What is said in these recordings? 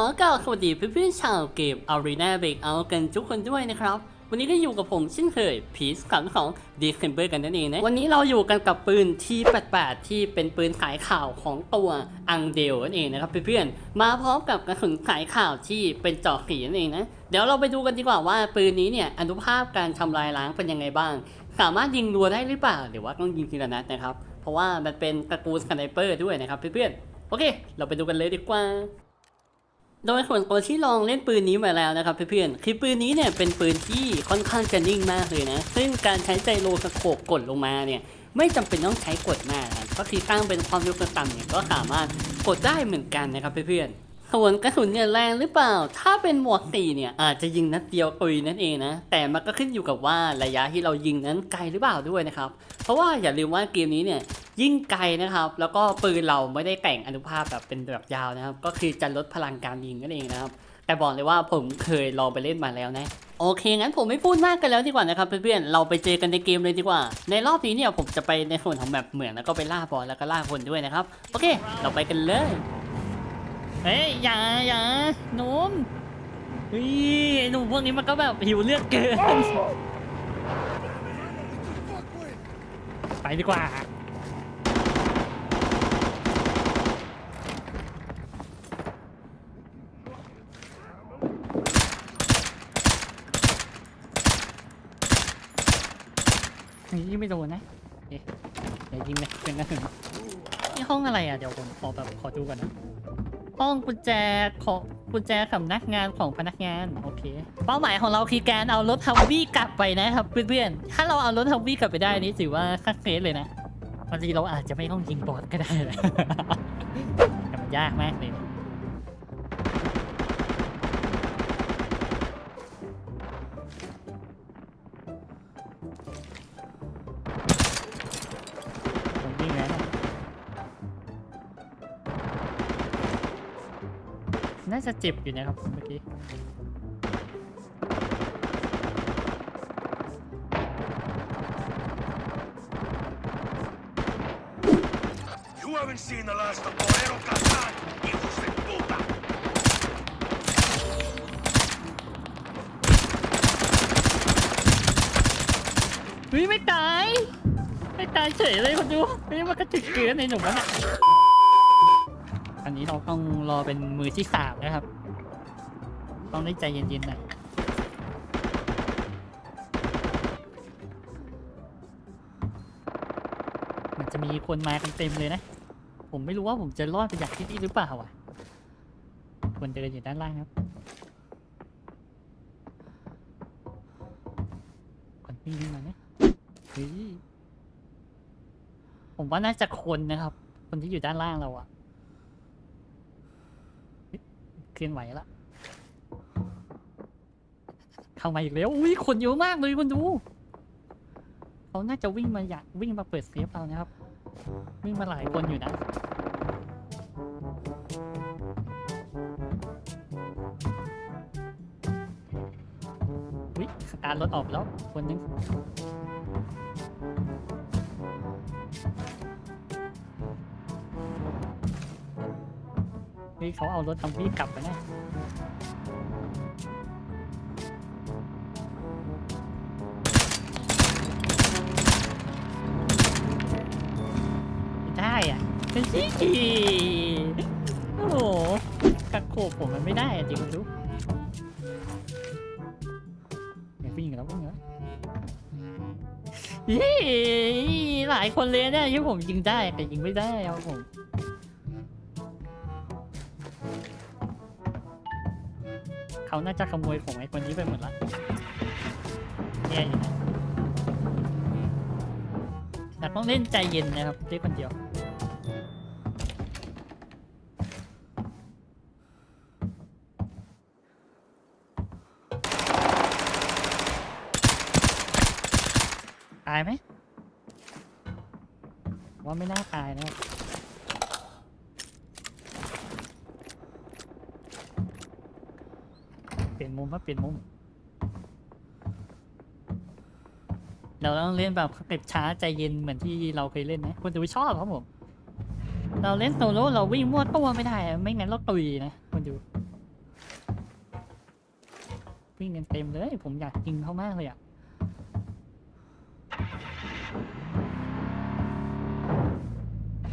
อกล่าวสวัสดีเพื่อนๆชาวเกม Arena Breakout กันทุกคนด้วยนะครับ วันนี้ก็อยู่กับผมเช่นเคยพีซขังของ December กันนั่นเองนะ วันนี้เราอยู่กันกับปืน T88 ที่เป็นปืนขายข่าวของตัวอังเดลนั่นเองนะครับเพื่อนๆมาพร้อมกับกระสุนขายข่าวที่เป็นจอกขีนั่นเองนะ เดี๋ยวเราไปดูกันดีกว่าว่าปืนนี้เนี่ยอนุภาพการทำลายล้างเป็นยังไงบ้าง สามารถยิงรัวได้หรือเปล่าหรือว่าต้องยิงทีละนัดนะครับ เพราะว่ามันเป็นตระกูลสไนเปอร์ด้วยนะครับเพื่อนๆโอเค เราไปดูกันเลยดีกว่า โดยส่วนตัวที่ลองเล่นปืนนี้มาแล้วนะครับเพื่อนๆ คือปืนนี้เนี่ยเป็นปืนที่ค่อนข้างจะนิ่งมากเลยนะ ซึ่งการใช้ใจโลสโคปกดลงมาเนี่ยไม่จำเป็นต้องใช้กดมากนะก็คือตั้งเป็นความเร็วต่ำเนี่ยก็สามารถกดได้เหมือนกันนะครับเพื่อนๆ ส่วนกระสุนเนี่ยแรงหรือเปล่า ถ้าเป็นหมวกสี่เนี่ยอาจจะยิงนัดเดียวตุยนั่นเองนะ แต่มันก็ขึ้นอยู่กับว่าระยะที่เรายิงนั้นไกลหรือเปล่าด้วยนะครับ เพราะว่าอย่าลืมว่าเกมนี้เนี่ยยิ่งไกลนะครับ แล้วก็ปืนเราไม่ได้แต่งอนุภาพแบบเป็นแบบยาวนะครับ ก็คือจะลดพลังการยิงนั่นเองนะครับ แต่บอกเลยว่าผมเคยลองไปเล่นมาแล้วนะโอเค งั้นผมไม่พูดมากกันแล้วดีกว่านะครับเพื่อนๆ เราไปเจอกันในเกมเลยดีกว่า ในรอบนี้เนี่ยผมจะไปในส่วนของแบบเหมืองแล้วก็ไปล่าบอลแล้วก็ล่าคนด้วยนะครับ โอเค เราไปกันเลย เฮ้ยอย่าอย่าหนุ่มเฮ้ยไอ้หนุ่มพวกนี้มันก็แบบหิวเลือดเกิน ไปดีกว่า นี่ไม่โดนนะเอ๊ะเดี๋ยวยิงเลยเป็นกระสุนนี่ห้องอะไรอะ เดี๋ยวผมขอแบบขอดูก่อนนะ ห้องกุญแจของกุญแจสำนักงานของพนักงานโอเค เป้าหมายของเราคือการเอารถทัมวี่กลับไปนะครับเพื่อนๆถ้าเราเอารถทัมวี่กลับไปได้นี่ถือว่าคักเซสเลยนะบางทีเราอาจจะไม่ต้องยิงบอสก็ได้เลยแต่มันยากมากเลย น่าจะเจ็บอยู่นะครับเมื่อกี้ You haven't seen the last of Moreno Cazan, hijos de puta! เฮ้ยไม่ตาย ไม่ตายเฉยเลยคนดูเฮ้ยมันก็ถึกเกินในหนุ่มแล้วน่ะ อันนี้เราต้องรอเป็นมือที่สามนะครับ ต้องได้ใจเย็นๆหน่อยมันจะมีคนมากันเต็มเลยนะ ผมไม่รู้ว่าผมจะรอดไปจากที่นี่หรือเปล่าอะคนเดินอยู่ด้านล่างครับคนวิ่งขึ้นมาไหมเฮ้ยผมว่าน่าจะคนนะครับ คนที่อยู่ด้านล่างเราอะเฮ้ย เคลื่อนไหวแล้วเข้ามาอีกแล้วอุ้ยคนเยอะมากเลยคนดูเขาน่าจะวิ่งมาอยากวิ่งมาเปิดเซฟเรานะครับ วิ่งมาหลายคนอยู่นะวิสตาร์รถออกแล้วคนนึงี่เขาเอารถทำพี่กลับไปนะไม่ได้อะเป็นสิโอ้โหกักโขบผมมันไม่ได้อะจริงคุณดูอย่าวิ่งแล้ววิ่งแล้วยี่หลายคนเลยเนี่ยที่ผมยิงได้แต่ยิงไม่ได้ครับผม เขาน่าจะขโมยของไอ้คนนี้ไปหมดละแย่อยู่นะแต่ต้องเล่นใจเย็นนะครับเล่นคนเดียวตายไหมว่าไม่น่าตายนะครับ เปลี่ยน มมครับเปลี่ยนมุม เราต้องเล่นแบบเก็บช้าใจเย็นเหมือนที่เราเคยเล่นนะคนดูชอบครับผม เราเล่นโซโล่เราวิ่งมั่วตัวไม่ได้ไม่งั้นเราตุยนะคนดูวิ่งกันเต็มเลย ผมอยากยิงเขามากเลยอะ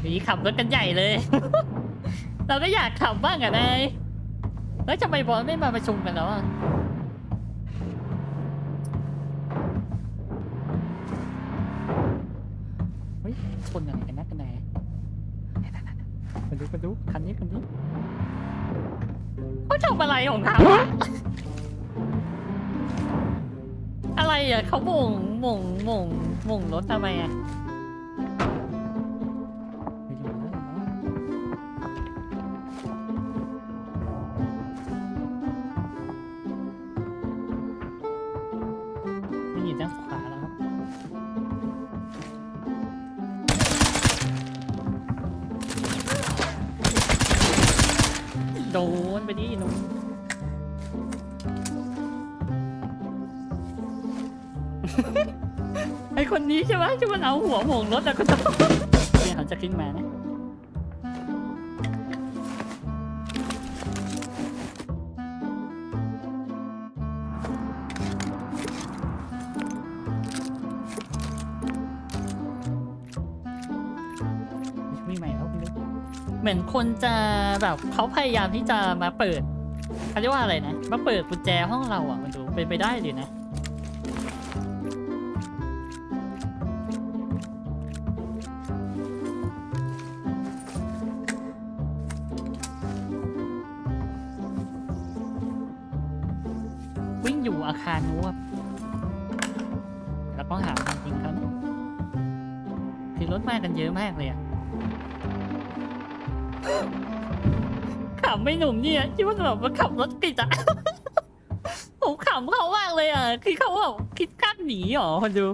มีขับรถกันใหญ่เลย เราก็อยากขับบ้างอะนาย แล้วทำไมบอลไม่มาประชุมกันแล้วอะเฮ้ยชนอะไรกันนักกันแน่มาดูมาดูคันนี้คันนี้เขาทำอะไรของเขาอะอะไรอะเขาโมงโมงโมงโมงรถทำไมอะ ไปดิหนุ่มไอคนนี้ใช่ไหมที่มันเอาหัวโหมงรถแล้วก็จะเนี่ยเขาจะขึ้นมานะ เหมือนคนจะแบบเขาพยายามที่จะมาเปิดเขาเรียกว่าอะไรนะ มาเปิดกุญแจห้องเราอะมันดูเป็นไปได้หรือนะวิ่งอยู่อาคารนู้นครับแล้วก็หาจริงๆเขานะคือรถมากันเยอะมากเลยอะ ไม่หนุ่มเนี่ยที่ว่าแบบมาขับรถติดอะผมขำเขามากเลยอะคือเขาแบบคิดกั้นหนีหรอคนดู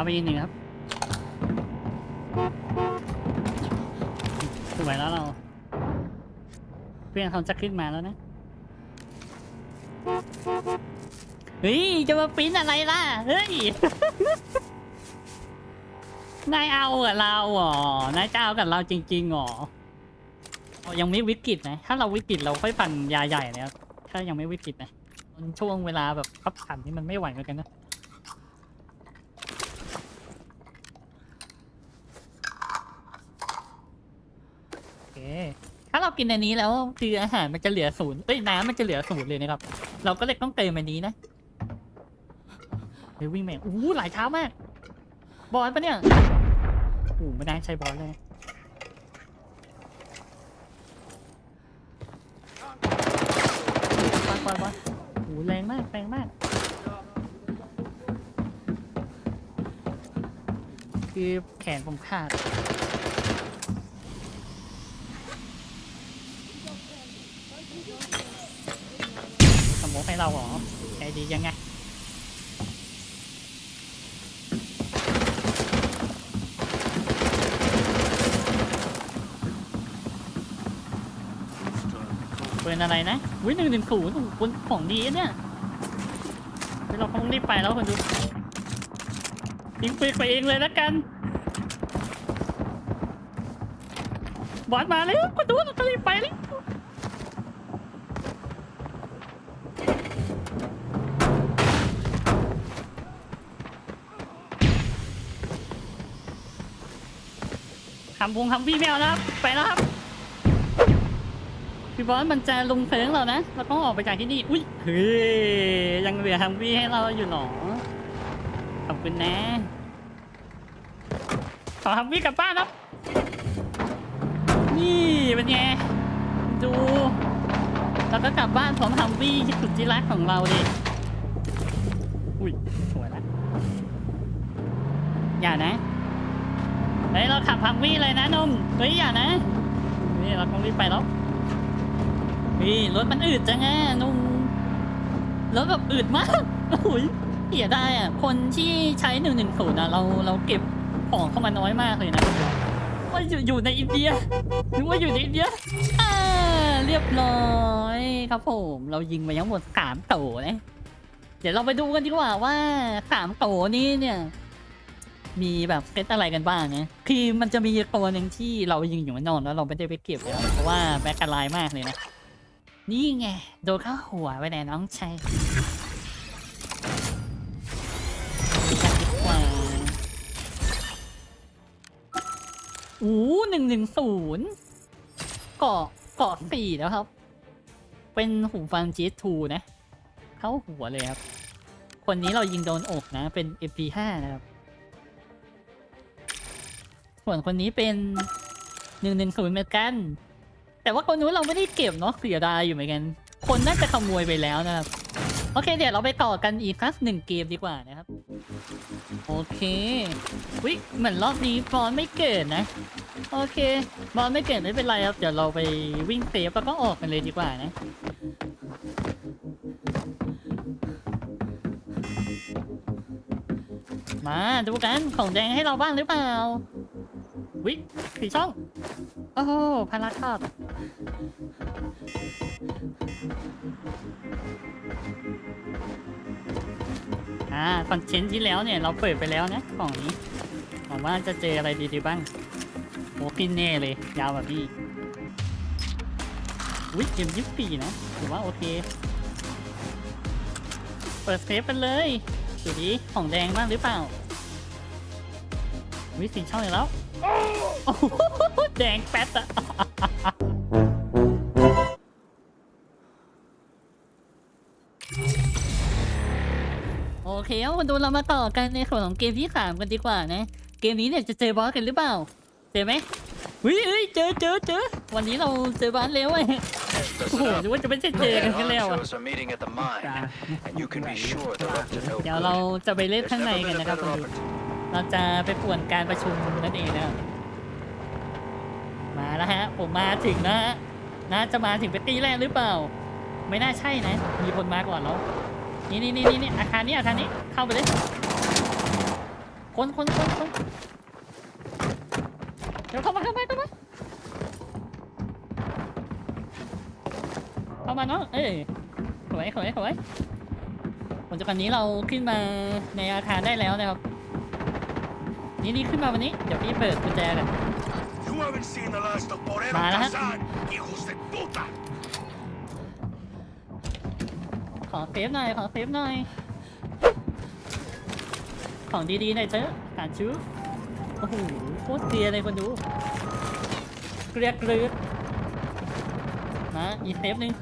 ดาวไปอีกหนึ่งครับสวยแล้วเรา เพื่อนเขาจะขึ้นมาแล้วนะ เฮ้ย จะมาปิ้นอะไรล่ะ เฮ้ย นายเอากับเราเหรอนายจะเอากับเราจริงๆเหรออ๋อยังไม่วิกฤตนะ ถ้าเราวิกฤตเราค่อยปั่นยาใหญ่นะครับ ถ้ายังไม่วิกฤตนะมันช่วงเวลาแบบขับขันนี่มันไม่ไหวเหมือนกันนะ โอเคากินอันนี้แล้วคืออาหารมันจะเหลือศูนย์เอ้ยน้ำมันจะเหลือศูนย์เลยนะครับ เราก็เลยต้องเติมอันนี้นะเฮ้ยวิ่งแม่งอู้หลายเท้ามาก บอลปะเนี่ยโอ้ไม่ได้ใช้บอลเลยบอลบอลบอลโอ้แรงมากแรงมาก คือแขนผมขาด สมมติ ให้เราเหรอใจดียังไงเปืนอะไรนะวิหนึ่งหนึ่งศูนย์ปืนของดีเนี่ยเดี๋ยวเราคงรีบไปแล้วคนดูยิงปืนไปเองเลยแล้วกันบอสมาแล้วคนดูเราต้องรีบไปแล้ว ทำวงทำวี่ไม่เอานะครับ ไปแล้วครับ พี่บอสมันจะลงเพลิงเรานะ เราต้องออกไปจากที่นี่ อุ้ย เฮ้ย ยังเหลือทำวี่ให้เราอยู่หนอขอบคุณนะ ขอทำวี่กลับบ้านครับ นี่เป็นไง ดูเราก็กลับบ้านพร้อมทำวี่ที่สุดที่รักของเราดิ อุ้ย สวยละ อย่านะ เฮ้ยเราขับพังวี่เลยนะนมเฮ้ยอย่านะนี่เราต้องรีบไปแล้วนี่รถมันอืดจังไงนุ่มรถแบบอืดมากโอ้ยเสียได้อะคนที่ใช้หนึ่งหนึ่งศูนย์นะเราเราเก็บของเข้ามาน้อยมากเลยนะว่าอยู่อยู่ในอินเดียนึกว่าอยู่ในอินเดียอ่าเรียบร้อยครับผมเรายิงไปทั้งหมดสามโตนะเดี๋ยวเราไปดูกันดีกว่าว่าสามโตนี้เนี่ย มีแบบเซตอะไรกันบ้างนะคือมันจะมีตัวหนึ่งที่เรายิงอยู่มันนอนแล้วเราไม่ได้ไปเก็บเลยเพราะว่าแบ็กกันไลน์มากเลยนะ นี่ไงโดนเข้าหัวไปไหนน้องชายกันดีกว่าอู้หนึ่งหนึ่งศูนย์เกาะเกาะสี่แล้วครับ เป็นหูฟัง GS2 นะ เข้าหัวเลยครับ คนนี้เรายิงโดนอกนะ เป็น MP5 นะครับ ส่วนคนนี้เป็น110เหมือนกัน แต่ว่าคนนู้นเราไม่ได้เก็บเนาะเสียดายอยู่เหมือนกัน คนน่าจะขโมยไปแล้วนะครับ โอเค เดี๋ยวเราไปต่อกันอีกครั้งหนึ่งเกมดีกว่านะครับ โอเควิเหมือนรอบนี้บอลไม่เกิดนะ โอเคบอลไม่เกิดไม่เป็นไรครับ เดี๋ยวเราไปวิ่งเซฟแล้วก็ออกกันเลยดีกว่านะมาดูกันของแดงให้เราบ้างหรือเปล่า วิสีช่อง โอ้โหพาราคอดอ่าคอนเทนต์ที่แล้วเนี่ย เราเปิดไปแล้วนะกล่องนี้หวังว่าจะเจออะไรดีๆบ้างโอ้ขึ้นแน่เลย ยาวแบบนี้วิเกมยิบปีนะถือว่าโอเค เปิดเซฟกันเลยดูดิของแดงบ้างหรือเปล่าวิสีช่องอีกแล้ว โอ้โหแดงแป๊ดอะโอเคเอามาดูเรามาต่อกันในส่วนของเกมที่สามกันดีกว่านะ เกมนี้เนี่ยจะเจอบอสกันหรือเปล่า เจอไหมเฮ้ยเฮ้ยเจอเจอเจอวันนี้เราเจอบอสแล้วไอ้โอ้โหนึกว่าจะไม่ใช่เจอกันกันแล้วอะ Honchos are meeting at the mine, and you can be sure they're up to no เดี๋ยวเรา good. จะไปเล่น There's ข้างใน never กัน been a นะครับ better คุณดู opportunity. เราจะไปป่วนการประชุมนั่นเองนะมาแล้วฮะ ผมมาถึงนะฮะน่าจะมาถึงเป็นตีแรกหรือเปล่า ไม่น่าใช่นะ มีคนมาก่อนแล้ว นี่นี่นี่นี่อาคารนี้อาคารนี้เข้าไปเลย คนคนคนคนเดี๋ยวเข้ามาเข้ามาเข้ามาเข้ามาเนาะเอ้ยสวยสวยสวยผลจากนี้เราขึ้นมาในอาคารได้แล้วนะครับ นี่นี่ขึ้นมาวันนี้ เดี๋ยวพี่เปิดกุญแจกัน You haven't seen the last of Moreno Vale. Kazan, hijos de puta! ขอเซฟหน่อย ขอเซฟหน่อย ของดีๆหน่อยเถอะการชูโอ้โหโคตรเกลียเลยคนดู เกลียกลืดมาอีเซฟหนึ่ง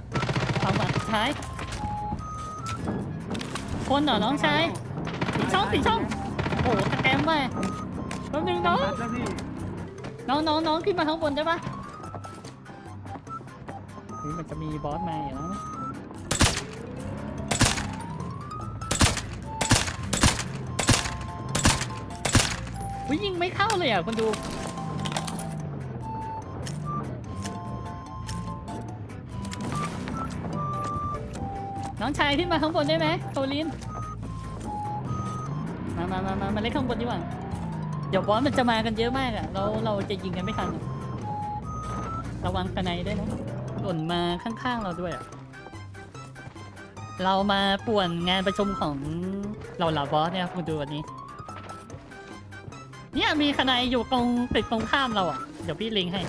เอามาสุดท้าย คนเหรอน้องชายสีช่องสีช่อง โอ้โหสแกมไป แป๊บนึงน้องน้องน้องน้องขึ้นมาข้างบนได้ปะเฮ้ยมันจะมีบอสมาอยู่แล้วนะวิยิงไม่เข้าเลยอะคุณดูน้องชายขึ้นมาข้างบนได้ไหมโทลิน มามามามามาเล่นข้างบนดีกว่า เดี๋ยวบอสมันจะมากันเยอะมากอะเราเราจะยิงกันไม่ทันอะระวังกระไนด้วยนะหล่นมาข้างๆเราด้วยอะเรามาป่วนงานประชุมของเราเหล่าบอสเนี่ยครับคุณดูวันนี้ เนี่ยมีคณะอยู่ตรงตึกตรงข้ามเราอะ เดี๋ยวพี่ลิงก์ให้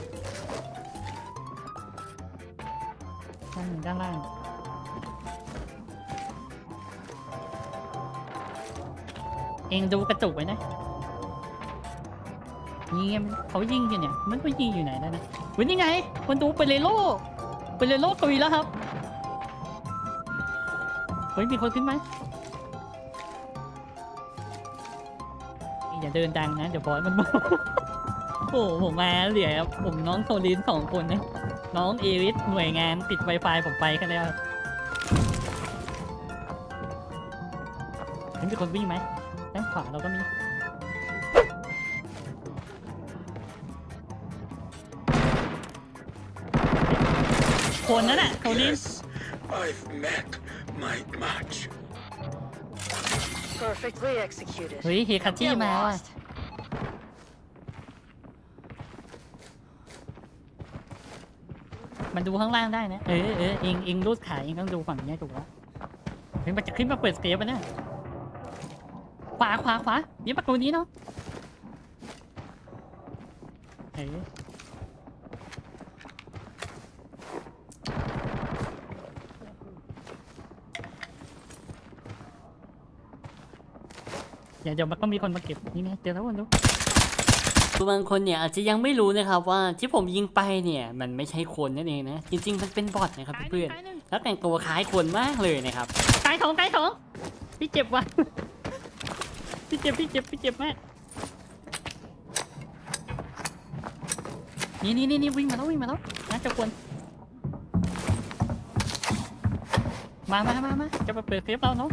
ด้านด้านล่าง เองดูกระจกไว้นะ นี่ไงเขายิงกันเนี่ย มันก็ยิงอยู่ไหนแล้วนะวันนี้ไงคนดูไปเลยโล่ไปเลยโล่ตุยแล้วครับ เฮ้ยมีคนขึ้นไหมอย่าเดินดังนะ เดี๋ยวบอสมันมาโอ้โหผมมาเหลือผมน้องโซลินสองคนนะน้องเอริสหน่วยงานปิด Wi-Fi ผมไปกันแล้วเห็นมีคนวิ่งไหมด้านขวาเราก็มี คนนั่นแหละเขานี่ Yes, I've met my match. Perfectly executed. เฮ้ยเฮคาที่ Get มาว่ะ lost. มันดูข้างล่างได้นะ เออเออเองเองรูดขาเองต้องดูฝั่งนี้ถูกแล้วเฮ้ยมันจะขึ้นมาเปิดเซฟอะเนี่ยขวาขวาขวานี่ประตูนี้เนาะเออ เดี๋ยวเดี๋ยวมันก็มีคนมาเก็บนี่ไงเจอแล้วคนดูบางคนเนี่ยอาจจะยังไม่รู้นะครับว่าที่ผมยิงไปเนี่ยมันไม่ใช่คนนั่นเองนะจริง ๆ มันเป็นบอทนะครับเพื่อนๆแล้วแต่งตัวคล้ายคนมากเลยนะครับกายของกายของพี่เจ็บว่ะพี่เจ็บพี่เจ็บพี่เจ็บมากนี่นี่นี่นี่วิ่งมาแล้ววิ่งมาแล้วนะเจ้าคนมามามามาจะมาเปิดเซฟเราเนาะ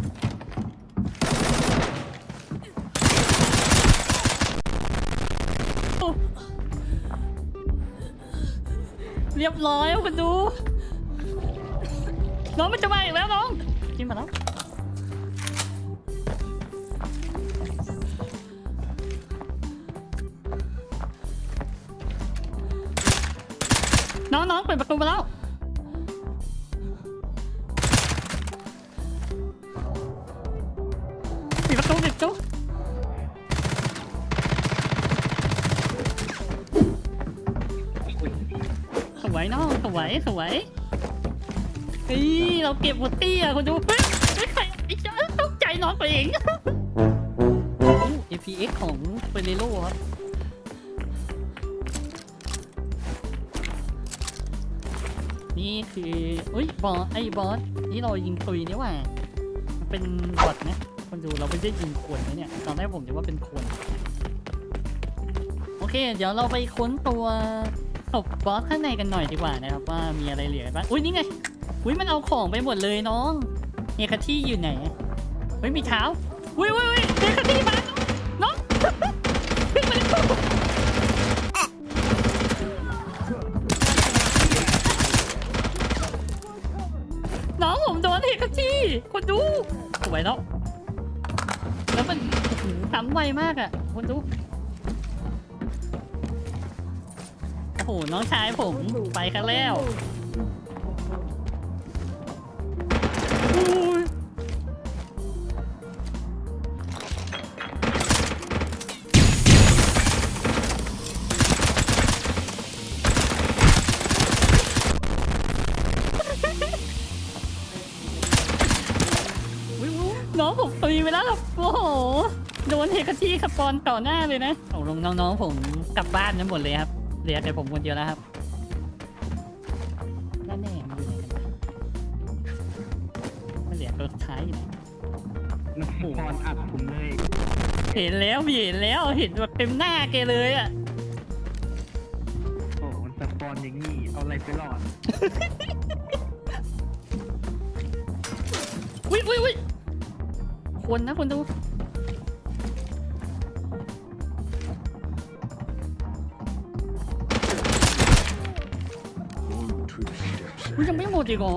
เรียบร้อยคุณดู น้องมันจะมาอีกแล้วน้องกินมาแล้วน้องน้องเปิดประตูมาแล้ว สวยเฮ้ยเราเก็บหมดตี้อะคุณดูเฮ้ยเฮ้ยใครไอ้เจ้าตกใจน้องตัวเอง APX ของเฟเรโร่ครับนี่คืออุ้ยบอสไอ้บอสที่เรายิงตุยนี่ว่ามันเป็นบอทนะคนดูเราไม่ได้ยิงคนนะเนี่ยตอนแรกผมนึกว่าเป็นคนโอเค เดี๋ยวเราไปค้นตัว ศพบอสข้างในกันหน่อยดีกว่านะครับว่ามีอะไรเหลือบ้างอุ้ยนี่ไงอุ้ยมันเอาของไปหมดเลยน้องเอกที่อยู่ไหนเฮ้ยมีเท้าอุ้ยอุ้ยอุ้ยเอกที่มาน้องขึ้นมาเลยน้องผมโดนเอกที่คนดูสวยแล้วแล้วมันทำไวมากอะคนดู โอ้โหน้องชายผมไปกันแล้วอุ้ยอุ๊ยอุ๊ยน้องผมตีไปแล้วครับโอ้โห โดนเฮกาที่ขับปอนต่อหน้าเลยนะโอ้ลงน้องๆผมกลับบ้านนั้นหมดเลยครับ เหลือแต่ผมคนเดียวแล้วครับนั่นแน่มันอยู่ไหนกันวะมันเหลือตัวสุดท้ายอยู่ไหนมันปอนอัดผมเลยเห็นแล้วพี่เห็นแล้วเห็นแบบเต็มหน้าแกเลยอะ โอ้มันสปอนอย่างงี้ เอาอะไรไปรอด อุ้ยอุ้ยอุ้ยคนนะคนดู steps อุ้ยยังไม่หมดอีกเหรอ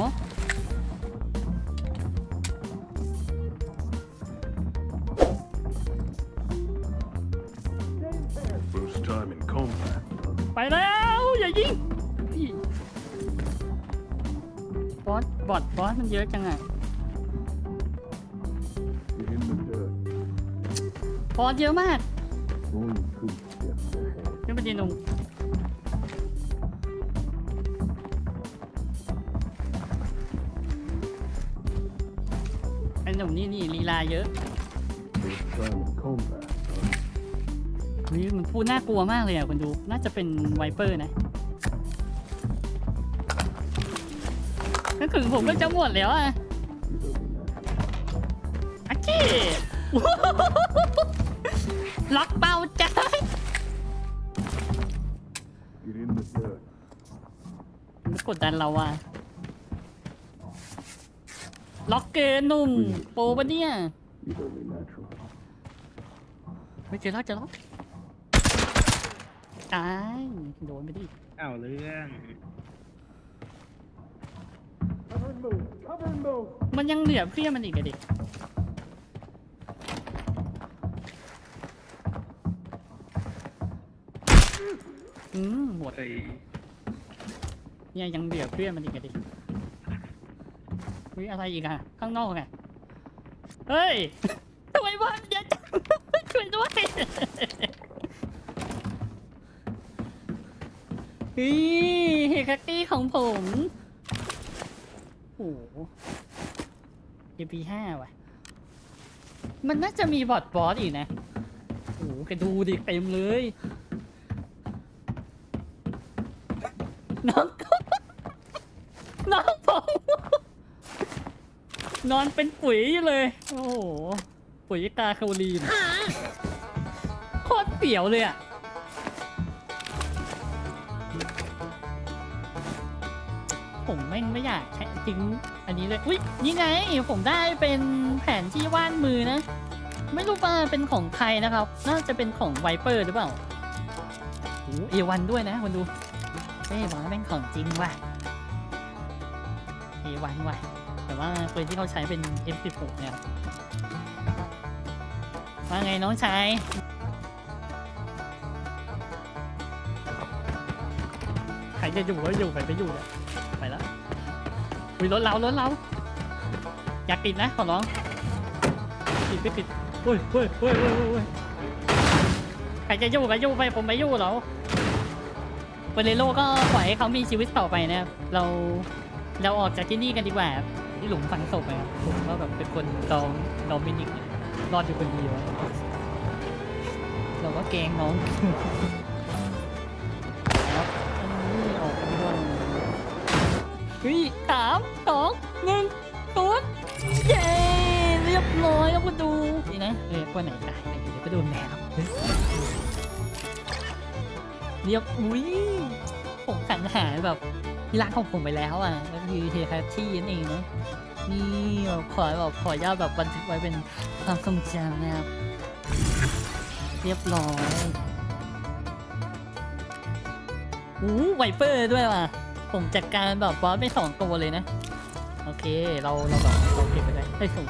First time in combat. ไปแล้วอย่ายิงพี่บอสบอสบอสมันเยอะจังอะ You're in the dirt. บอสเยอะมาก One, two steps ahead. ขึ้นไปดีหนุ่ม หนุ่มนี่นี่ลีลาเยอะ First time in combat. นี่มันพูดน่ากลัวมากเลยอะคุณดูน่าจะเป็นไวเปอร์นะถ้าถึงผมก็จะหมดแล้วอะอาชีล็อกเป้าจ้า Get in the dirt. มันกดดันเราอะ ล็อกเกอร์หนุ่มโปรปะเนี่ย ไม่เจอแล้วเจอแล้วตายโดนไปดิเอาเรื่องมันยังเหลือเพื่อนมันอีกอะดิอืมหมดเอ้ยเนี่ยยังเหลือเพื่อนมันอีกอะดิ วิอะไรอีกอะข้างนอกไงเฮ้ยทำไมบ้านเยอะจังช่วยด้วยฮีเฮคักกี้ของผมโอ้โห MP5 ว่ะ มันน่าจะมีบอทบอสอีกนะ โอ้โหแกดูดิเต็มเลย น้อง น้องผม นอนเป็นปุ๋ยอยู่เลย โอ้โห ปุ๋ยตาคาลีนโคตรเปี่ยวเลยอะ ผมแม่งไม่อยากใช้ทิ้งอันนี้เลย อุ้ยนี่ไง ผมได้เป็นแผนที่ว่านมือนะ ไม่รู้ว่าเป็นของใครนะครับ น่าจะเป็นของไวเปอร์หรือเปล่าโอ้เอวันด้วยนะคนดูเอ้ยบอกว่าเป็นของจริงว่ะ เอวันว่ะแต่ว่าปืนที่เขาใช้เป็น F16 เนี่ยครับว่าไงน้องชายใครจะอยู่ก็อยู่ใครไปอยู่เนี่ยไปแล้วอุ้ยรถเรารถเราอยากติดนะขอร้องติดไม่ติดอุ้ยอุ้ยอุ้ยอุ้ยอุ้ยใครจะอยู่ก็อยู่ไปผมไม่อยู่แล้วเปเรโลก็ปล่อยให้เขามีชีวิตต่อไปนะครับเรา เราออกจากที่นี่กันดีกว่าที่หลุมฝังศพนะครับผมก็แบบเป็นคนดองดอมินิกเนี่ยรอดอยู่คนเดียวเราก็เกงน้องครับอันนี้ออกกันด้วยเฮ้ยสามสองหนึ่งศูนย์เย้เรียบร้อยแล้วก็ดูนี่นะเออคนไหนตายไหนเดี๋ยวก็โดนแหนครับเฮ้ยเรียบอุ้ยผมสังหารแบบ ที่รักของผมไปแล้วอะก็คือเฮคาที่นั่นเองนะนี่แบบขอแบบขออนุญาแบบบันทึกไว้เป็นความทรงจำนะครับ เรียบร้อยอู้ไวเปอร์ด้วยว่ะ ผมจัดการแบบบอสไปสองตัวเลยนะ โอเคเราเราแบบเราเก็บไปได้เฮ้ยถูก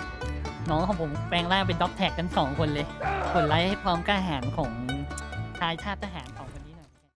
น้องของผมแปลงร่างเป็นด็อกแท็กกันสองคนเลยกดไลค์ให้ความกล้าหาญของชายชาติทหาร